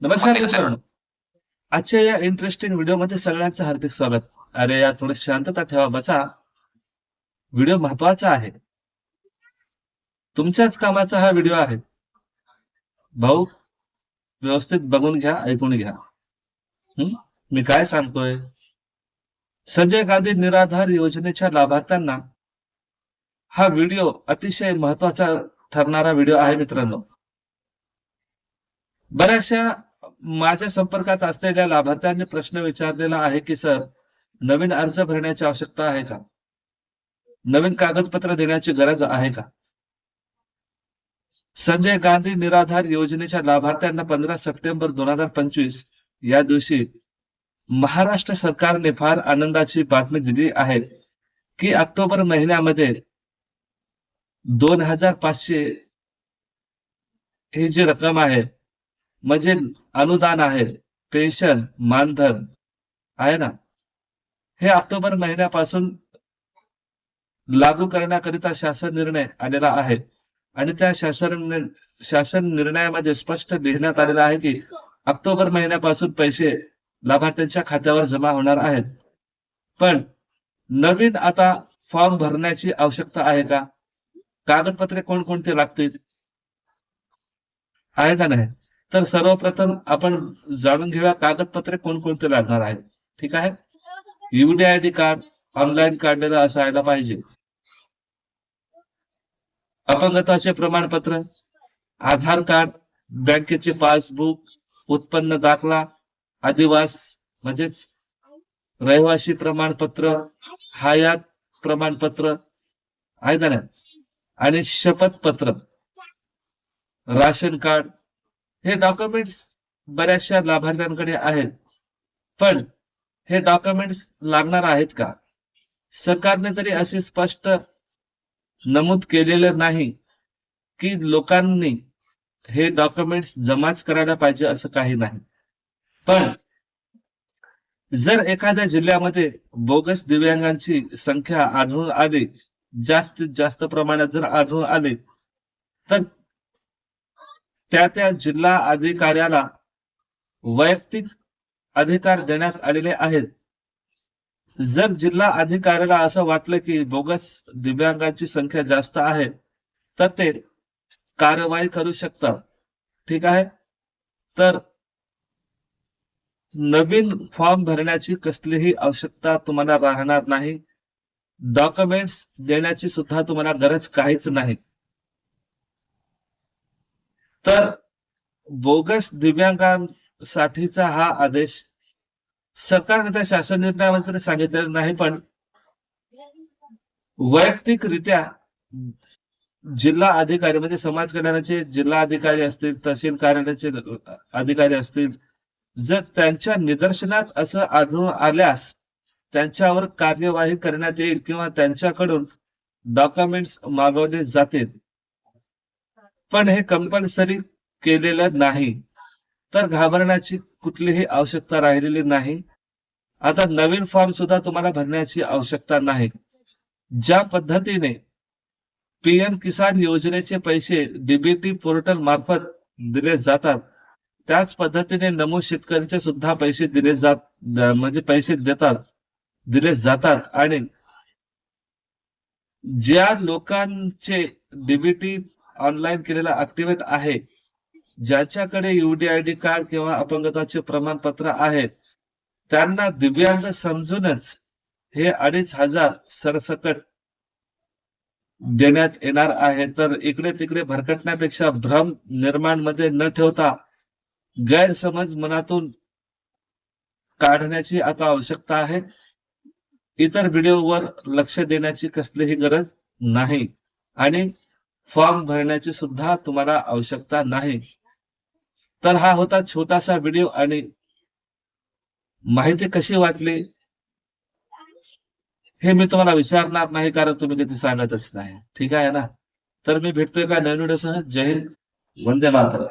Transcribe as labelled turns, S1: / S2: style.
S1: नमस्कार मित्रांनो. आजच्या या इंटरेस्टिंग व्हिडिओमध्ये सगळ्यांचं हार्दिक स्वागत. अरे यार थोडी शांतता ठेवा बसा. व्हिडिओ महत्त्वाचा आहे. तुमच्याच कामाचा हा व्हिडिओ आहे. भाऊ व्यवस्थित बघून घ्या ऐकून घ्या. हं? मी काय सांगतोय? संजय गांधी निराधार योजनेच्या लाभार्थ्यांना हा व्हिडिओ अतिशय महत्त्वाचा ठरणारा व्हिडिओ आहे मित्रांनो. बऱ्याचशा माझ्या संपर्कात असलेल्या लाभार्थ्यांनी प्रश्न विचारलेला आहे की सर नवीन अर्ज भरण्याची आवश्यकता आहे का? नवीन कागदपत्र देण्याची गरज आहे का? संजय गांधी निराधार योजनेच्या लाभार्थ्यांना पंधरा सप्टेंबर दोन हजार पंचवीस या दिवशी महाराष्ट्र सरकारने फार आनंदाची बातमी दिली आहे की ऑक्टोबर महिन्यामध्ये दोन हजार पाचशे ही जी रक्कम आहे म्हणजे अनुदान आहे पेन्शन मानधन आहे ना? हे ऑक्टोबर महिन्यापासून लागू करण्याकरिता शासन निर्णय आलेला आहे. आणि त्या शासन शासन निर्णयामध्ये स्पष्ट लिहिण्यात आलेलं आहे की ऑक्टोबर महिन्यापासून पैसे लाभार्थ्यांच्या खात्यावर जमा होणार आहेत. पण नवीन आता फॉर्म भरण्याची आवश्यकता आहे का? कागदपत्रे कोणकोणते लागतील? आहे का नाही? तर सर्वप्रथम आपण जाणून घेऊया कागदपत्रे कोणकोणते लागणार आहेत. ठीक आहे? युडीआयडी कार्ड ऑनलाईन काढलेलं असायला पाहिजे. अपंगत्वाचे प्रमाणपत्र आधार कार्ड बँकेचे पासबुक उत्पन्न दाखला आदिवास म्हणजेच रहिवासी प्रमाणपत्र हयात प्रमाणपत्र आहे का नाही? आणि शपथपत्र राशन कार्ड हे डॉक्युमेंट्स बऱ्याचशा लाभार्थ्यांकडे आहेत. पण हे डॉक्युमेंट्स लागणार आहेत का? सरकारने तरी असे स्पष्ट नमूद केलेलं नाही की लोकांनी हे डॉक्युमेंट्स जमाच करायला पाहिजे असं काही नाही. पण जर एखाद्या जिल्ह्यामध्ये बोगस दिव्यांगांची संख्या आढळून आली जास्तीत जास्त प्रमाणात जर आढळून आले तर त्या त्या जिल्हा अधिकाऱ्याला वैयक्तिक अधिकार देण्यात आलेले आहेत. जर जिल्हा अधिकाऱ्याला असं वाटलं की बोगस दिव्यांगांची संख्या जास्त आहे तर ते कारवाई करू शकतात. ठीक आहे? तर नवीन फॉर्म भरण्याची कसलीही आवश्यकता तुम्हाला राहणार नाही. डॉक्युमेंट्स देण्याची सुद्धा तुम्हाला गरज काहीच नाही. तर बोगस दिव्यांगांसाठीचा हा आदेश सरकारने त्या शासन निर्णयामध्ये तरी सांगितलेलं नाही पण वैयक्तिकरित्या जिल्हा अधिकारी म्हणजे समाज कल्याणाचे जिल्हा अधिकारी असतील तहसील कार्यालयाचे अधिकारी असतील जर त्यांच्या निदर्शनात असं आढळून आल्यास त्यांच्यावर कार्यवाही करण्यात येईल किंवा त्यांच्याकडून डॉक्युमेंट्स मागवले जातील. पण हे कंपल्सरी केलेलं नाही. तर घाबरण्याची कुठलीही आवश्यकता राहिलेली नाही. आता नवीन फॉर्म सुद्धा तुम्हाला भरण्याची आवश्यकता नाही. ज्या पद्धतीने पीएम किसान योजनेचे पैसे डीबीटी पोर्टल मार्फत दिले जातात त्याच पद्धतीने नमो शेतकरीचे सुद्धा पैसे दिले जात म्हणजे पैसे देतात दिले जातात. आणि ज्या लोकांचे डीबीटी ऑनलाईन केलेला ऍक्टिव्हेट आहे. ज्याच्याकडे युडीआयडी कार्ड किंवा अपंगताचे प्रमाणपत्र आहे त्यांना दिव्यांग समजूनच हे अडीच हजार सरसकट देण्यात येणार आहे. तर इकडे तिकडे भरकटण्यापेक्षा भ्रम निर्माणमध्ये न ठेवता गैरसमज मनातून काढण्याची आता आवश्यकता आहे. इतर व्हिडिओवर लक्ष देण्याची कसलीही गरज नाही. आणि फॉर्म भरण्याची सुद्धा तुम्हाला आवश्यकता नाही. तर हा होता छोटासा व्हिडिओ आणि माहिती कशी वाटली? हे मी तुम्हाला विचारणार नाही कारण तुम्ही कधी सांगतच नाही. ठीक आहे ना? तर मी भेटतोय का नवीन व्हिडिओसह? जय हिंद. वंदे मातरम.